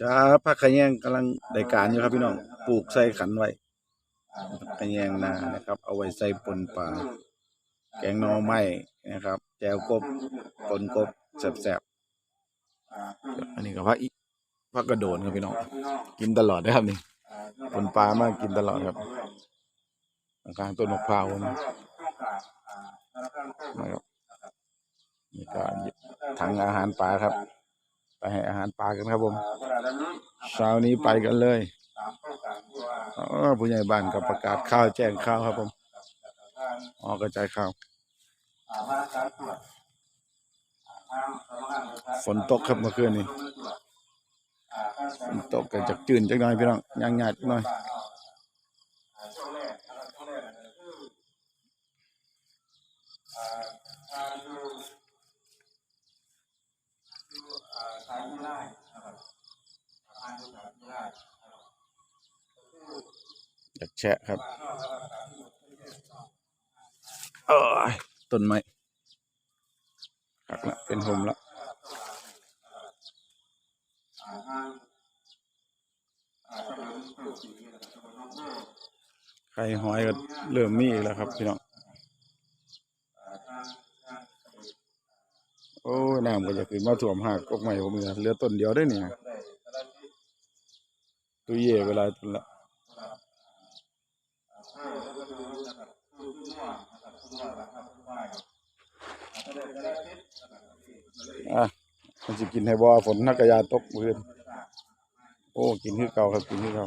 ครับผักขะแยงกำลังได้การอยู่ครับพี่น้องปลูกใส่ขันไว้ผักขะแยงนานะครับ เอาไว้ใส่ปนปลาแกงหน่อไม้นะครับแจวกบปนกบแซ่บๆอันนี้ก็ผักอีผักกระโดนครับพี่น้องกินตลอดนะครับนี่ปนปลามากกินตลอดครับกลางๆต้นมะพร้าวนะนะครับนี่ก็ถังอาหารปลาครับ ไปให้อาหารปลากันครับผม เช้านี้ไปกันเลยผู้ใหญ่บ้านก็ประกาศข่าวแจ้งข่าวครับผมออกระจายข่าว ฝนตกครับเมื่อคืนนี้ฝนตกกันจากจืนจักหน่อยพี่น้องย่างหยาดจักหน่อย อยากแชะครับเออต้นไม้หักละเป็นหมละไข่หอยก็เริ่มมีอีกแล้วครับพี่น้องโอ้น้ำก็จะขึ้นมาท่วมหากกกใหม่ผมเหลือเหลือต้นเดียวได้เนี่ยตุยเย่เวลาต้นละ อะ มันจะกินให้บ่ฝนนักกะยาตกเพื่อนโอ้ กินคือเก่าครับ กินคือเก่า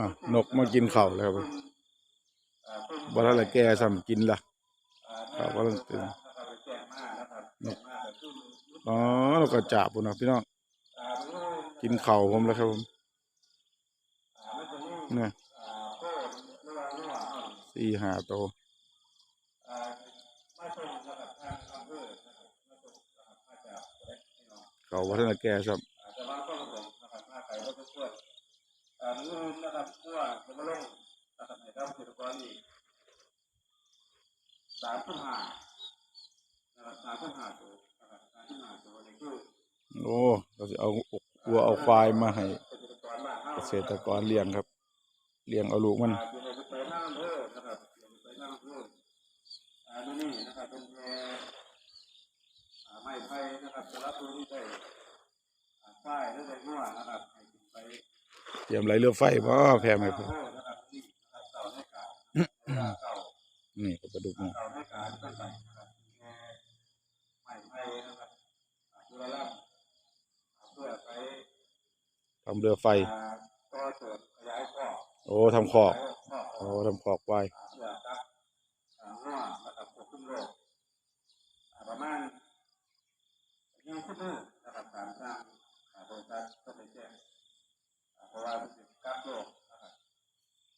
ะนกมากินข้าวแล้วครับบ่ทันละแก่ซ้ำกินละข้าวก็ต้องตื่นนกอ๋อแล้วก็จับพุ่นนะพี่น้อง กินข้าวผมแล้วครับผมเนี่ยสี่ห้าโตวเขาว่าท่านละแก่ซ้ำ สามพันห้านะครับสามพันห้าตัวนะครับสามพันห้าตัวนี่คือโอ้เราจะเอาวัวเอาควายมาให้เกษตรกรเลี้ยงครับ เลี้ยงเอาลูกมันอ่าอยู่ในไปหน้าอำเภอนะครับอยู่ในไปหน้าอำเภออ่าดูนี่นะครับเป็นแพรอ่าไม้ไผ่นะครับสำหรับตัวที่ได้อ่าป้ายและได้งัวนะครับให้ขึ้นไป เตรียมไหลเรือไฟบ่แพ้ไหมอำพ่อเภอนะครับนี่นะครับเต่าในกาเต่านี่ก็ปลาดุกนี่เต่าในกาที่เป็นใส่นะครับแพรไม้ไผ่นะครับอ่าตัวละลำอ่าเพื่อไปทำเรือไฟอ่าก็เกิดขยายข้อโอ้ทำคอกข้อโอ้ทำคอกไว้เพื่อครับอ่าหัวนะครับควบคุมโรคอ่าประมาณยี่สิบมื้อนะครับตามทางอ่าบริษัทก็ไปแจ้งอ่า เพราะว่ามันเป็นกักโรคนะครับ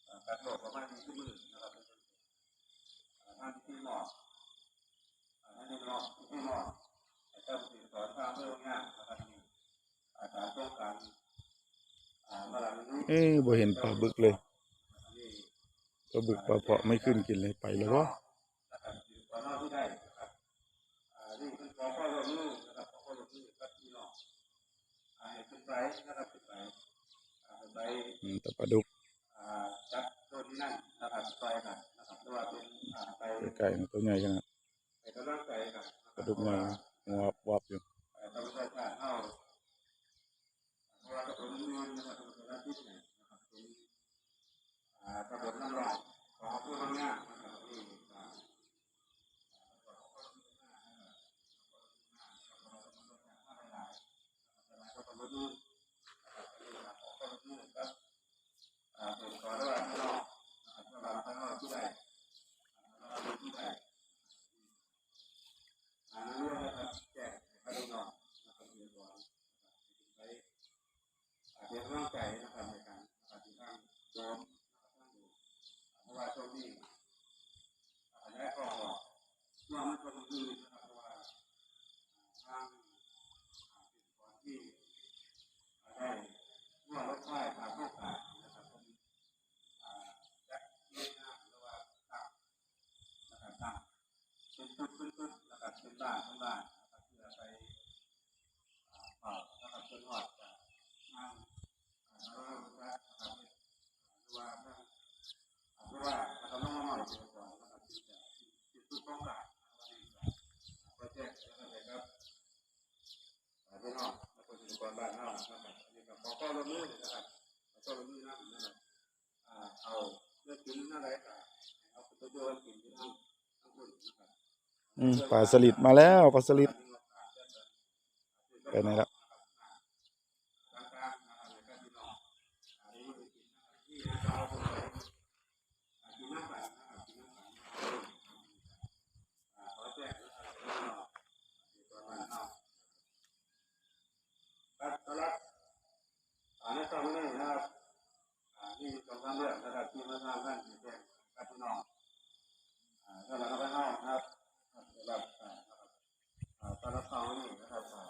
อ่ากักโรคประมาณยี่สิบมื้อนะครับอ่าทางที่หมออ่าที่หมอที่หมอแต่ก็ติดต่อทางเรื่องงานนะครับอาจารย์ต้องการเอ้บ่เห็นปลาบึกเลยปลาบึกปลาเพาะไม่ขึ้นกินเลยไปแล้ววะนี่คือขอข้อรวมมือนะครับขอข้อรวมมือกับพี่น้องให้ขึ้นไปนะครับ ขึ้นไปอ่าขึ้นไปอืมแต่ปลาดุกอ่าจัดต้นที่นั่นนะครับซอยกันนะครับหรือว่าเป็นอ่าไปไก่ๆตัวใหญ่ขนาดไปกำลังใจกันกระดูกใหญ่หัววับอยู่เอ่อธรรมชาติเฮาเพราะว่าถนนเมืองนะครับถนนสารทิศเนี่ยนะครับเป็นอ่าถนนน้ำรองของผู้ทำงานนะครับนี่อ่า ก็ต้องรู้นะครับอันนี้นะครับขอความรู้ครับอ่าเป็นขอระหว่างข้างนอกนะครับระหว่างข้างนอกที่ใดอ่าระหว่างที่ใดอ่าเรื่องนะครับแจ้งให้ข้างนอกนะครับเรียนก่อนนะครับไปอ่าเรียนร่างใจนะครับในการปฏิบัติโยมนะครับท่านดูเพราะว่าช่วงนี้อ่าได้ออกช่วงมันก็คือนะครับเพราะว่าทางอ่าเป็นก่อนที่ ได้เมื่อรถไฟผ่านเข้าผ่านนะครับผมอ่าจะเลี้ยงน้ำหรือว่าตั้งนะครับตั้งเป็นต้นเป็นต้นนะครับเป็นบ้านเป็นบ้านนะครับเพื่อไปอ่าเป่านะครับเป็นหอดจากทางอ่าเรานะครับหรือว่าทางอ่าหรือว่าเราต้องมาหน่อยเดียวก่อนนะครับที่จะที่จุดต้องการนะครับก็แจ้งนะครับ อ่าพี่น้องและคนที่ก่อนบ้านเฮานะครับอันนี้ก็ขอความร่วมมือนะครับขอความร่วมมือนะนะครับอ่าเอาเลือ กินอะไรก็เอาไปโยนกินที่ทั้งทั้งคนนะครับ อืมปลาสลิดมาแล้วปลาสลิดไปไหนแล้ว กลางๆนะครับแล้วก็พี่น้องอ่าได้ยินกินนะครับที่เราเอาไปอ่ากินน้ำกันนะครับกินน้ำกันอ่าขอแจ้งนะครับพี่น้องที่ก่อนบ้านเฮา ครับสำหรับอ่าในตอนนี้นะครับอ่าที่สำคัญเรื่องนะครับที่มาทางท่านที่แจ้งกับพี่น้องอ่าสำหรับพี่น้องนะครับสำหรับอ่านะครับอ่าสำหรับตอนนี้นะครับอ่า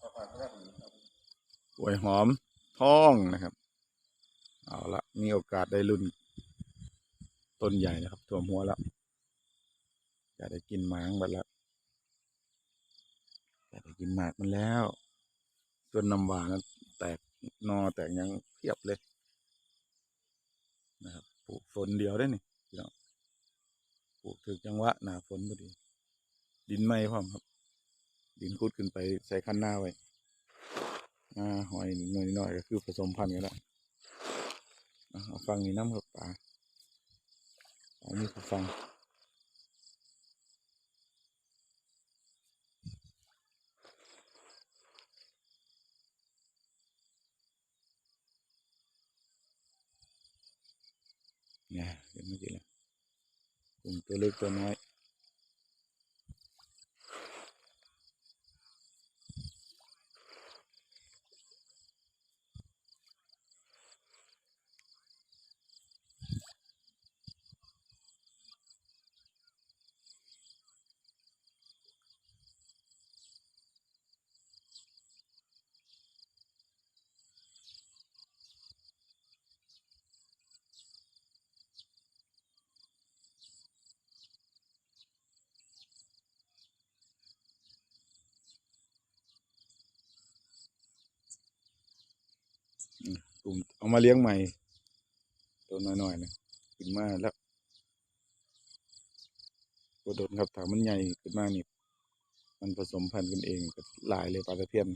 ขอฝากไว้แบบนี้ครับ กล้วยหอมท้องนะครับ เอาละมีโอกาสได้รุ่นต้นใหญ่นะครับถั่วหัวแล้วจะได้กินหมางบัดแล้วจะได้กินหมากมันแล้ว ส่วนน้ำหวานนั้นแตกนอแตกยังเพียบเลย นะครับปลูกฝนเดียวได้นี่พี่น้องปลูกถึกจังหวะหนาฝนพอดี ดินไหมพร้อมครับ ดินคุดขึ้นไปใส่คันหน้าไว้ อ่าหอยหน่อยหน่อยก็คือผสมพันธุ์กันแล้วอะเอาฟังนี่น้ำครับป่าอันนี้คือฟังเนี่ยเห็นเมื่อกี้แล้วกลุ่มตัวเล็กตัวน้อย มเอามาเลี้ยงใหม่ ตัวน้อยๆนะขึ้นมาแล้วตัวโดนครับถามมันใหญ่ขึ้นมานี่ มันผสมพันธุ์กันเองก็หลายเลยปลาตะเพียน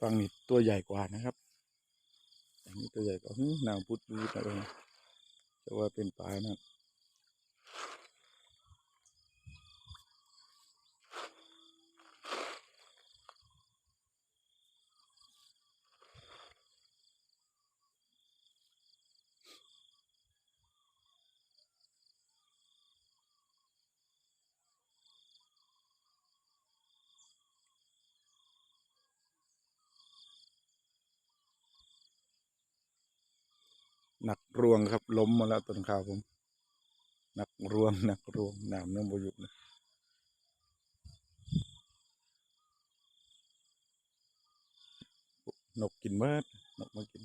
ฟังนี่ตัวใหญ่กว่านะครับอันนี้ตัวใหญ่กว่าหนางพุทธรู้นะไรจะว่าเป็นปลานะ หนักรวงครับ ล้มมาแล้วต้นข้าวผมหนักรวงหนักรวงน้ำยังบ่หยุกเลยนกกินเมิดนกมากิน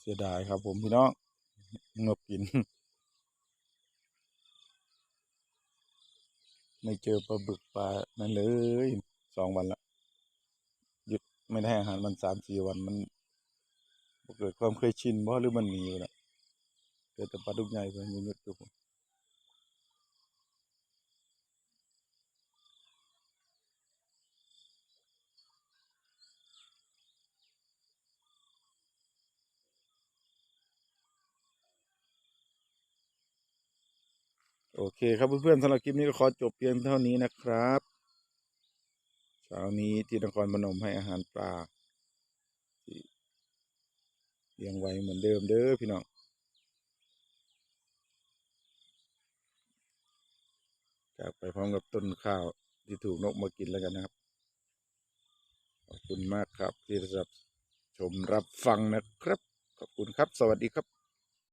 เสียดายครับผมพี่น้องงบกิน ไม่เจอปลาบึกปลานั่นเลยสองวันละหยุดไม่ได้อาหารมันสามสี่วันมันเกิดความเคยชินบ่หรือมันหนีไปละเกิดแต่ปลาดุกใหญ่ไปมันหยุดอยู่ โอเคครับเพื่อนๆสำหรับคลิปนี้ก็ขอจบเพียงเท่านี้นะครับเช้านี้ที่นครพนมให้อาหารปลาที่เลี้ยงไว้เหมือนเดิมเด้อพี่น้องจากไปพร้อมกับต้นข้าวที่ถูกนกมากินแล้วกันนะครับ ขอบคุณมากครับที่รับชมรับฟังนะครับ ขอบคุณครับ สวัสดีครับ